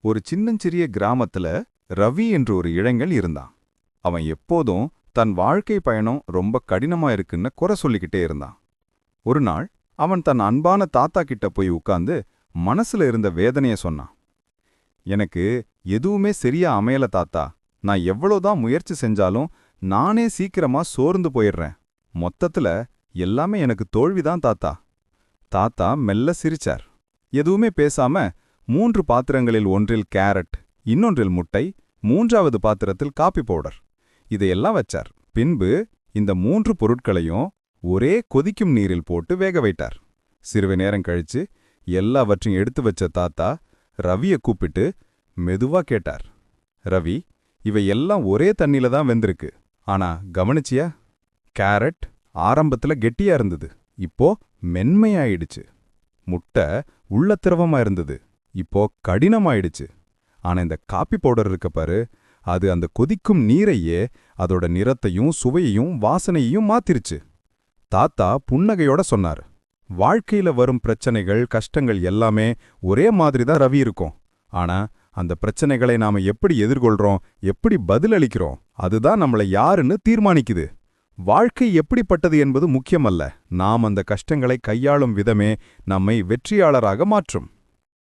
ஒரு சின்னஞ்சிறிய கிராமத்துல ரவி என்று ஒரு இளைஞன் இருந்தான். அவன் எப்போதும் தன் வாழ்க்கை பயணம் ரொம்ப கடினமா இருக்குன்னு குறை சொல்லிக்கிட்டே இருந்தான். ஒரு நாள் அவன் தன் அன்பான தாத்தா கிட்ட போய் உட்கார்ந்து மனசுல இருந்த வேதனைய சொன்னான். எனக்கு எதுவுமே சரியா அமையல தாத்தா. நான் எவ்வளவுதான் முயற்சி செஞ்சாலும் நானே சீக்கிரமா சோர்ந்து போயிடுறேன். மொத்தத்துல எல்லாமே எனக்கு தோல்விதான் தாத்தா. தாத்தா மெல்ல சிரிச்சார். எதுவுமே பேசாம மூன்று பாத்திரங்களில் ஒன்றில் கேரட் இன்னொன்றில் முட்டை மூன்றாவது பாத்திரத்தில் காப்பி பவுடர். இதையெல்லாம் வச்சார். பின்பு இந்த மூன்று பொருட்களையும் ஒரே கொதிக்கும் நீரில் போட்டு வேக வைத்தார். சிறிது நேரம் கழிச்சு எல்லாவற்றையும் எடுத்து வச்ச தாத்தா ரவிய கூப்பிட்டு மெதுவா கேட்டார். ரவி இவை எல்லாம் ஒரே தண்ணியில தான் வெந்திருக்கு. ஆனா கவனிச்சியா? கேரட் ஆரம்பத்துல கெட்டியா இருந்தது. இப்போ மென்மையாயிடுச்சு. முட்டை உள்ள திரவமா இருந்தது. இப்போ கடினமாயிடுச்சு. ஆனா இந்த காப்பி பவுடர் இருக்க பாரு அது அந்த கொதிக்கும் நீரையே அதோட நிறத்தையும் சுவையையும் வாசனையையும் மாத்திருச்சு. தாத்தா புன்னகையோட சொன்னார் வாழ்க்கையில வரும் பிரச்சனைகள் கஷ்டங்கள் எல்லாமே ஒரே மாதிரி தான் ரவி இருக்கும். ஆனா அந்த பிரச்சனைகளை நாம எப்படி எதிர்கொள்றோம் எப்படி பதிலளிக்கிறோம் அதுதான் நம்மளை யாருன்னு தீர்மானிக்குது. வாழ்க்கை எப்படிப்பட்டது என்பது முக்கியமல்ல. நாம் அந்த கஷ்டங்களை கையாளும் விதமே நம்மை வெற்றியாளராக மாற்றும்.